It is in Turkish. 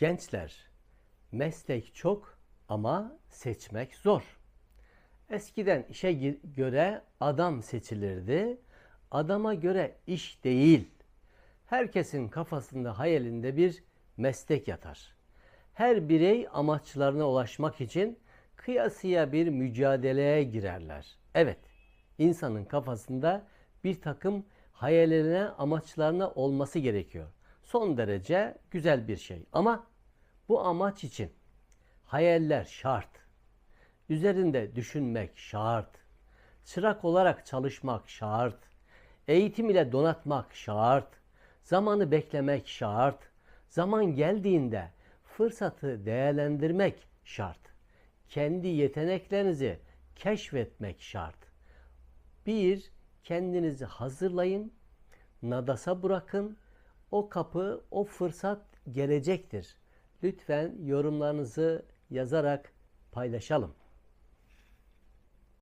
Gençler, meslek çok ama seçmek zor. Eskiden işe göre adam seçilirdi. Adama göre iş değil. Herkesin kafasında hayalinde bir meslek yatar. Her birey amaçlarına ulaşmak için kıyasıya bir mücadeleye girerler. Evet, insanın kafasında bir takım hayallerine, amaçlarına olması gerekiyor. Son derece güzel bir şey. Ama bu amaç için hayaller şart. Üzerinde düşünmek şart. Çırak olarak çalışmak şart. Eğitim ile donatmak şart. Zamanı beklemek şart. Zaman geldiğinde fırsatı değerlendirmek şart. Kendi yeteneklerinizi keşfetmek şart. Bir, kendinizi hazırlayın, nadasa bırakın. O kapı, o fırsat gelecektir. Lütfen yorumlarınızı yazarak paylaşalım.